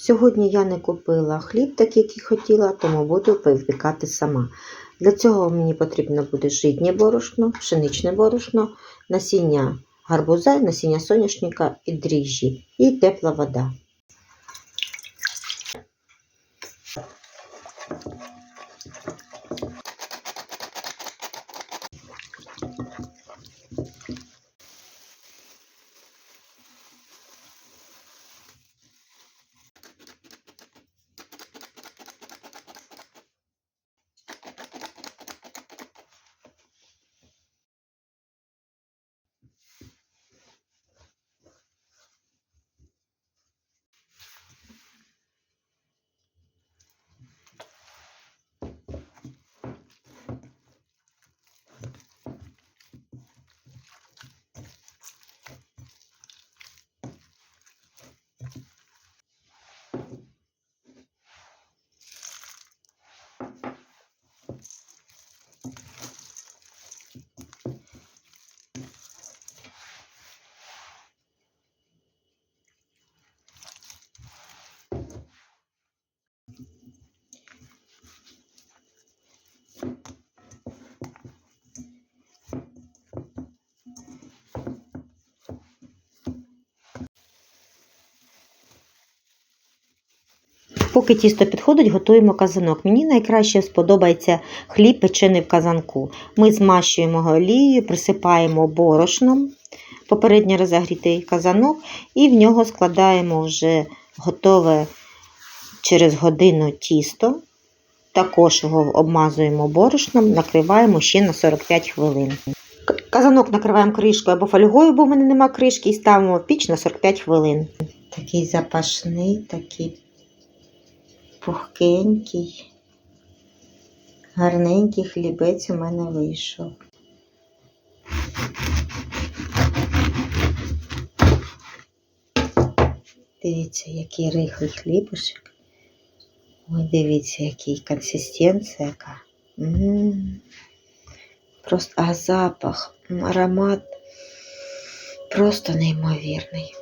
Сьогодні я не купила хліб, так як і хотіла, тому буду випікати сама. Для цього мені потрібно буде житнє борошно, пшеничне борошно, насіння гарбуза, насіння соняшника і дріжджі, і тепла вода. Поки тісто підходить, готуємо казанок. Мені найкраще сподобається хліб печений в казанку. Ми змащуємо олією, присипаємо борошном, попередньо розігрітий казанок, і в нього складаємо вже готове через годину тісто. Також його обмазуємо борошном, накриваємо ще на 45 хвилин. Казанок накриваємо кришкою або фольгою, бо в мене нема кришки, і ставимо в піч на 45 хвилин. Такий запашний, такий пухкенький, гарненький хлібець у мене вийшов. Дивіться, який рихлий хлібушек. Ой, дивіться, який консистенція яка. М. Просто а запах, аромат просто неймовірний.